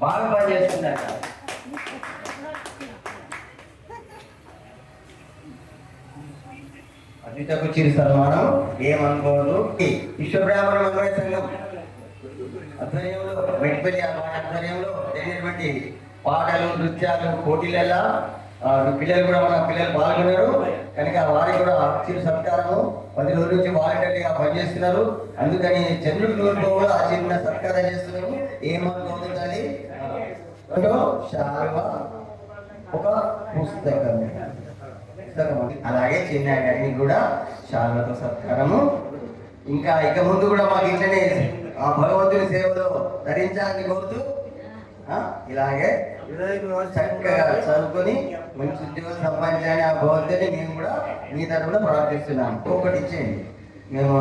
బాగా పని చేస్తుందట అతిథకు చిరు సన్మానం ఏమనుకోదు విశ్వబ్రాహ్మణ మంగళ సంఘం ఆధ్వర్యంలో మెట్పల్లి ఆధ్వర్యంలో జరిగినటువంటి పాటలు నృత్యాలు పోటీలలో పిల్లలు కూడా మన పిల్లలు పాల్గొన్నారు. కనుక వారికి కూడా చిరు సత్కారము. పది రోజుల నుంచి వాలంటీర్గా పనిచేస్తున్నారు. అందుకని చంద్రుడు కూడా ఆ చిన్న సత్కారం చేస్తున్నారు. ఏమనుకోవాలి శారవ ఒక పుస్తకం. పుస్తకం అలాగే చిన్న గారికి కూడా శారవతో సత్కారము. ఇంకా ఇక ముందు కూడా మాకు ఇట్లనే ఆ భగవంతుని సేవలో ధరించాలని కోరుతూ ఇలాగే చక్కగా చదువుకొని మంచి ఉద్యోగం సంపాదించాలని ఆ భగవంతుని మేము కూడా మీ తరఫున ప్రార్థిస్తున్నాం. ఒకటి ఇచ్చేయండి. మేము